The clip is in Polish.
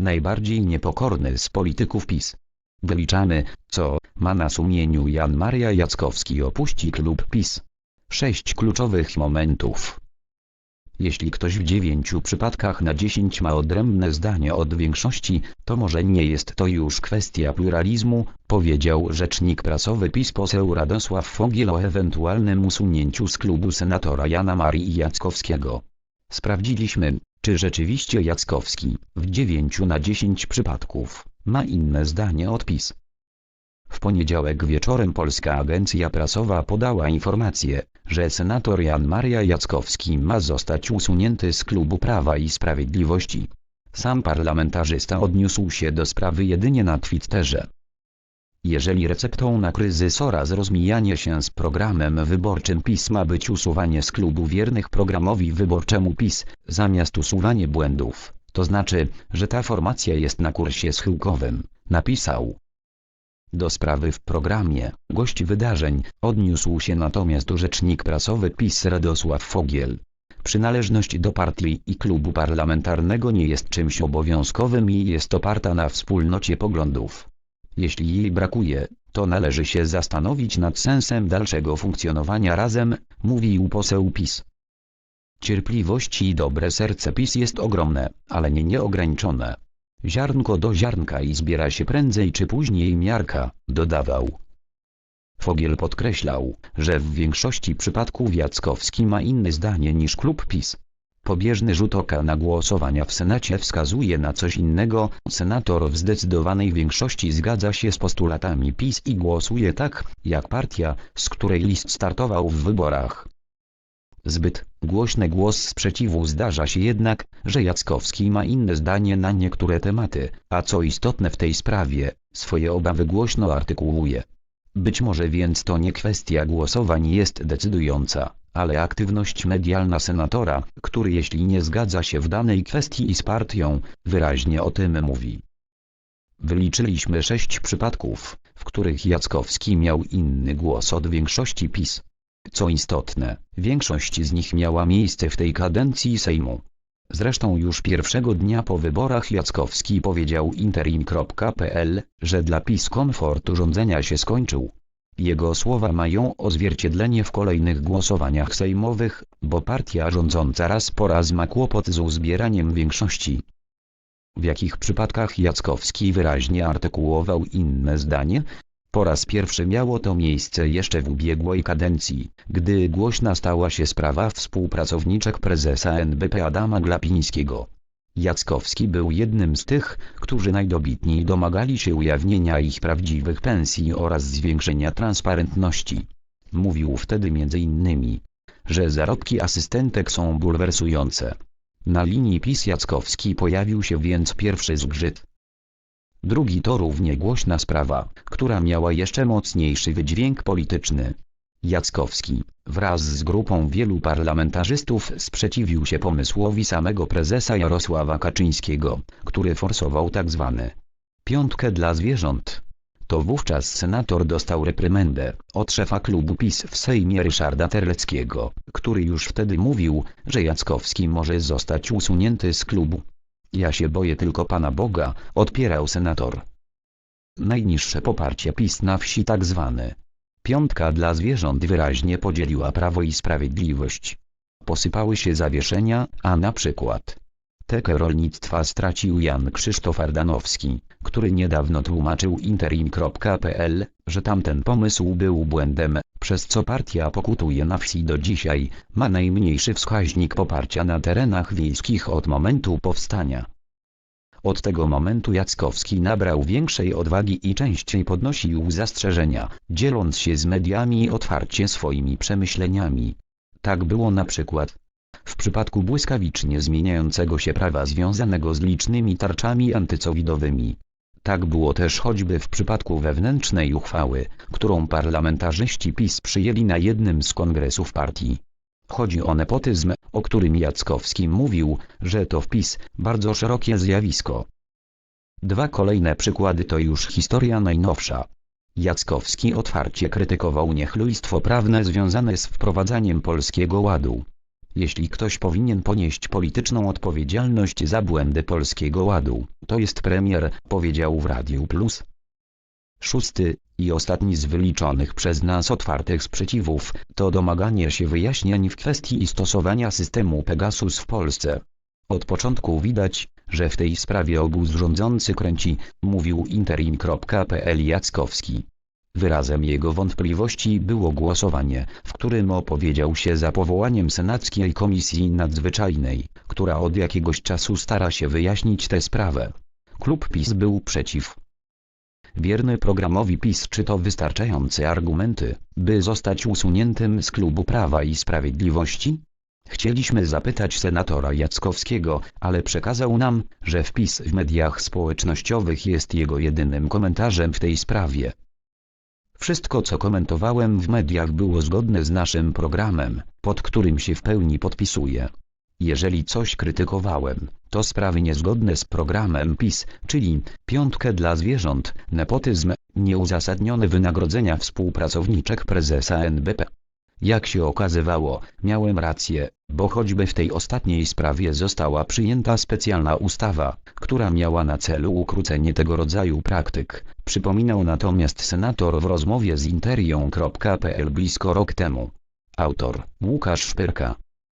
najbardziej niepokorny z polityków PiS. Wyliczamy, co ma na sumieniu Jan Maria Jackowski opuści klub PiS. Sześć kluczowych momentów. Jeśli ktoś w dziewięciu przypadkach na dziesięć ma odrębne zdanie od większości, to może nie jest to już kwestia pluralizmu, powiedział rzecznik prasowy PiS poseł Radosław Fogiel o ewentualnym usunięciu z klubu senatora Jana Marii Jackowskiego. Sprawdziliśmy, czy rzeczywiście Jackowski, w 9 na 10 przypadków, ma inne zdanie od PiS. W poniedziałek wieczorem Polska Agencja Prasowa podała informację, że senator Jan Maria Jackowski ma zostać usunięty z klubu Prawa i Sprawiedliwości. Sam parlamentarzysta odniósł się do sprawy jedynie na Twitterze. Jeżeli receptą na kryzys oraz rozmijanie się z programem wyborczym PiS ma być usuwanie z klubu wiernych programowi wyborczemu PiS, zamiast usuwanie błędów, to znaczy, że ta formacja jest na kursie schyłkowym, napisał. Do sprawy w programie, gość wydarzeń, odniósł się natomiast rzecznik prasowy PiS Radosław Fogiel. Przynależność do partii i klubu parlamentarnego nie jest czymś obowiązkowym i jest oparta na wspólnocie poglądów. Jeśli jej brakuje, to należy się zastanowić nad sensem dalszego funkcjonowania razem, mówił poseł PiS. Cierpliwość i dobre serce PiS jest ogromne, ale nie nieograniczone. Ziarnko do ziarnka i zbiera się prędzej czy później miarka, dodawał. Fogiel podkreślał, że w większości przypadków Jackowski ma inne zdanie niż klub PiS. Pobieżny rzut oka na głosowania w Senacie wskazuje na coś innego. Senator w zdecydowanej większości zgadza się z postulatami PiS i głosuje tak, jak partia, z której list startował w wyborach. Zbyt głośny głos sprzeciwu zdarza się jednak, że Jackowski ma inne zdanie na niektóre tematy, a co istotne w tej sprawie, swoje obawy głośno artykułuje. Być może więc to nie kwestia głosowań jest decydująca, ale aktywność medialna senatora, który jeśli nie zgadza się w danej kwestii z partią, wyraźnie o tym mówi. Wyliczyliśmy sześć przypadków, w których Jackowski miał inny głos od większości PiS. Co istotne, większość z nich miała miejsce w tej kadencji Sejmu. Zresztą już pierwszego dnia po wyborach Jackowski powiedział interim.pl, że dla PiS komfort urządzenia się skończył. Jego słowa mają odzwierciedlenie w kolejnych głosowaniach sejmowych, bo partia rządząca raz po raz ma kłopot z uzbieraniem większości. W jakich przypadkach Jackowski wyraźnie artykułował inne zdanie? Po raz pierwszy miało to miejsce jeszcze w ubiegłej kadencji, gdy głośna stała się sprawa współpracowniczek prezesa NBP Adama Glapińskiego. Jackowski był jednym z tych, którzy najdobitniej domagali się ujawnienia ich prawdziwych pensji oraz zwiększenia transparentności. Mówił wtedy m.in., że zarobki asystentek są bulwersujące. Na linii PiS Jackowski pojawił się więc pierwszy zgrzyt. Drugi to równie głośna sprawa, która miała jeszcze mocniejszy wydźwięk polityczny. Jackowski, wraz z grupą wielu parlamentarzystów sprzeciwił się pomysłowi samego prezesa Jarosława Kaczyńskiego, który forsował tzw. piątkę dla zwierząt. To wówczas senator dostał reprymendę od szefa klubu PiS w Sejmie Ryszarda Terleckiego, który już wtedy mówił, że Jackowski może zostać usunięty z klubu. Ja się boję tylko Pana Boga, odpierał senator. Najniższe poparcie PiS na wsi tak zwany Piątka dla zwierząt wyraźnie podzieliła Prawo i Sprawiedliwość. Posypały się zawieszenia, a na przykład tekę rolnictwa stracił Jan Krzysztof Ardanowski, który niedawno tłumaczył interim.pl, że tamten pomysł był błędem, przez co partia pokutuje na wsi do dzisiaj, ma najmniejszy wskaźnik poparcia na terenach wiejskich od momentu powstania. Od tego momentu Jackowski nabrał większej odwagi i częściej podnosił zastrzeżenia, dzieląc się z mediami otwarcie swoimi przemyśleniami. Tak było na przykład w przypadku błyskawicznie zmieniającego się prawa związanego z licznymi tarczami antycowidowymi. Tak było też choćby w przypadku wewnętrznej uchwały, którą parlamentarzyści PiS przyjęli na jednym z kongresów partii. Chodzi o nepotyzm, o którym Jackowski mówił, że to wpis, bardzo szerokie zjawisko. Dwa kolejne przykłady to już historia najnowsza. Jackowski otwarcie krytykował niechlujstwo prawne związane z wprowadzaniem Polskiego Ładu. Jeśli ktoś powinien ponieść polityczną odpowiedzialność za błędy Polskiego Ładu, to jest premier, powiedział w Radiu Plus. Szósty i ostatni z wyliczonych przez nas otwartych sprzeciwów, to domaganie się wyjaśnień w kwestii stosowania systemu Pegasus w Polsce. Od początku widać, że w tej sprawie obóz rządzący kręci, mówił interim.pl Jackowski. Wyrazem jego wątpliwości było głosowanie, w którym opowiedział się za powołaniem Senackiej Komisji Nadzwyczajnej, która od jakiegoś czasu stara się wyjaśnić tę sprawę. Klub PiS był przeciw. Wierny programowi PiS czy to wystarczające argumenty, by zostać usuniętym z klubu Prawa i Sprawiedliwości? Chcieliśmy zapytać senatora Jackowskiego, ale przekazał nam, że wpis w mediach społecznościowych jest jego jedynym komentarzem w tej sprawie. Wszystko co komentowałem w mediach było zgodne z naszym programem, pod którym się w pełni podpisuję. Jeżeli coś krytykowałem, to sprawy niezgodne z programem PiS, czyli piątkę dla zwierząt, nepotyzm, nieuzasadnione wynagrodzenia współpracowniczek prezesa NBP. Jak się okazywało, miałem rację, bo choćby w tej ostatniej sprawie została przyjęta specjalna ustawa, która miała na celu ukrócenie tego rodzaju praktyk, przypominał natomiast senator w rozmowie z interią.pl blisko rok temu. Autor Łukasz Szpyrka